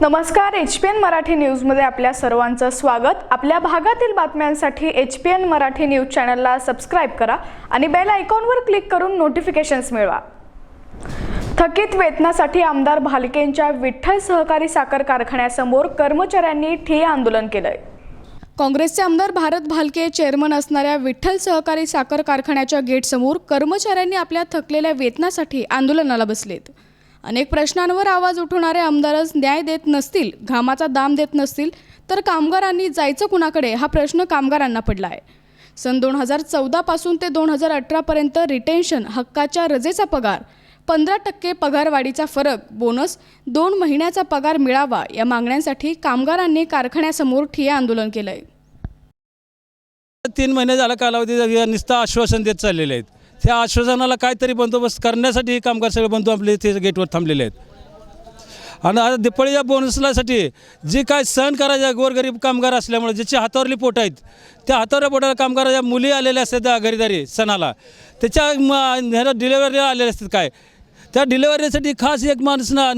नमस्कार H P N Marathi न्यूजमध्ये आपल्या सर्वांचं स्वागत. आपल्या भागातील बातम्यांसाठी H P N Marathi news चॅनलला सबस्क्राईब करा आणि बेल आयकॉनवर क्लिक करून नोटिफिकेशन्स मिळवा. थकीत वेतनासाठी आमदार भालकेंच्या विठ्ठल सहकारी साखर कारखान्यासमोर कर्मचाऱ्यांनी ठिय्या आंदोलन केलंय. काँग्रेसचे आमदार भारत भालके चेअरमन असणाऱ्या विठ्ठल सहकारी साखर कारखान्याच्या गेटसमोर कर्मचाऱ्यांनी आपल्या थकलेल्या वेतनासाठी आंदोलनाला बसलेत. अनेक प्रश्नांवर आवाज उठवणारे आमदारच न्याय देत नसतील घामाचा दाम देत नसतील तर कामगारांनी जायचं कुणाकडे? हा प्रश्न कामगारांना पडला आहे सन दोन हजार चौदापासून ते दोन हजार अठरापर्यंत रिटेन्शन हक्काच्या रजेचा पगार पंधरा टक्के पगारवाढीचा फरक बोनस दोन महिन्याचा पगार मिळावा या मागण्यांसाठी कामगारांनी कारखान्यासमोर ठिय्या आंदोलन केलं आहे तीन महिने झाला कालावधी हे नुसतं आश्वासन देत चाललेले आहेत. त्या आश्वासनाला काहीतरी बंदोबस्त करण्यासाठी हे कामगार सगळे बंधू आपले ते गेटवर थांबलेले आहेत. आणि आता दिपाळीच्या बोनसलासाठी जे काय सहन करायच्या गोरगरीब कामगार असल्यामुळे ज्याची हातावरली पोट आहेत त्या हातावरल्या पोटाला कामगाराच्या मुली आलेल्या असतात त्या घरीदारी सणाला. त्याच्या म- ह्याला डिलेवरी आलेल्या असतात काय? त्या डिलेवरीसाठी खास एक माणूस ना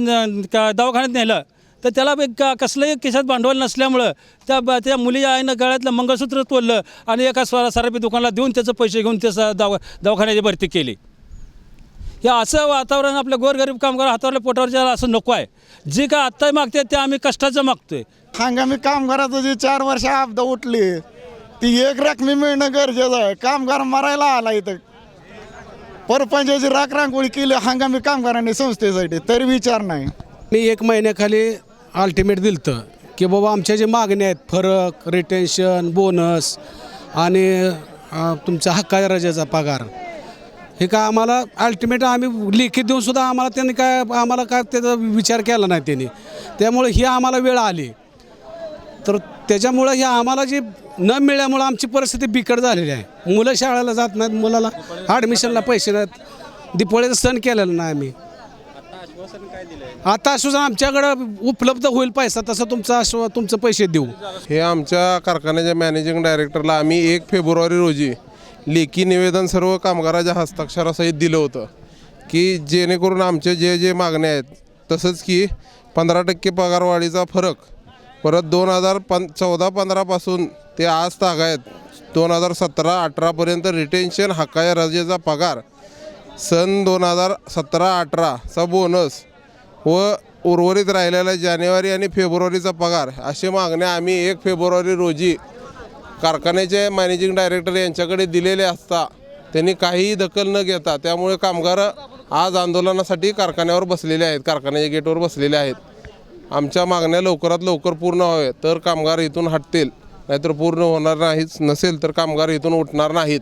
का दवाखान्यात नेलं. तर त्याला बी का कसलंही खिशात भांडवल नसल्यामुळं त्या ब- त्या मुलीच्या आईनं गळ्यातलं मंगळसूत्र तोडलं आणि एका स्वर सराफी दुकानाला देऊन त्याचं पैसे घेऊन त्याचं दवा दवाखान्याची भरती केली. हे असं वातावरण आपल्या गोरगरीब कामगार हातावरल्या पोटावरच्या असं नको आहे. जे काय आत्ता मागते ते आम्ही कष्टाचं मागतोय. हंगामी कामगाराचं जे चार वर्ष आपदा उठली ती एक रकमी मिळणं गरजेचं आहे. कामगार मरायला आला इथं. परपंचाची राख रांगोळी केली हंगामी कामगारांनी संस्थेसाठी तरी विचार नाही. मी एक महिन्याखाली अल्टिमेट दिलं की बाबा आमच्या जे मागण्या आहेत फरक रिटेन्शन बोनस आणि तुमचा हक्का रजेचा पगार हे काय आम्हाला अल्टिमेट आम्ही लिखित देऊन सुद्धा आम्हाला त्यांनी काय आम्हाला काय त्याचा विचार केला नाही त्यांनी. त्यामुळे ही आम्हाला वेळ आली. तर त्याच्यामुळं हे आम्हाला जे न मिळाल्यामुळं आमची परिस्थिती बिकट झालेली आहे. मुलं शाळेला जात नाहीत मुलाला ॲडमिशनला पैसे नाहीत. दिपोळीचा सण केलेला नाही आम्ही. आता आश्वासन आमच्याकडं उपलब्ध होईल पैसा तसं तुमचं आश्वा तुमचं पैसे देऊ. हे आमच्या कारखान्याच्या मॅनेजिंग डायरेक्टरला आम्ही एक फेब्रुवारी रोजी लेखी निवेदन सर्व कामगाराच्या हस्ताक्षरासहित दिलं होतं की जेणेकरून आमचे जे जे मागण्या आहेत तसंच की पंधरा टक्के पगारवाढीचा फरक परत दोन हजार पं चौदा पंधरापासून ते आज तागायत दोन हजार सतरा अठरापर्यंत रिटेन्शन हक्काया रजेचा पगार सन दोन हजार सतरा अठराचा बोनस व उर्वरित राहिलेला जानेवारी आणि फेब्रुवारीचा पगार. अशी मागण्या आम्ही एक फेब्रुवारी रोजी कारखान्याचे मॅनेजिंग डायरेक्टर यांच्याकडे दिलेले असता त्यांनी काहीही दखल न घेता त्यामुळे कामगार आज आंदोलनासाठी कारखान्यावर बसलेले आहेत कारखान्याच्या गेटवर बसलेले आहेत. आमच्या मागण्या लवकरात लवकर पूर्ण व्हाव्या तर कामगार इथून हटतील नाहीतर पूर्ण होणार नाहीच नसेल तर कामगार इथून उठणार नाहीत.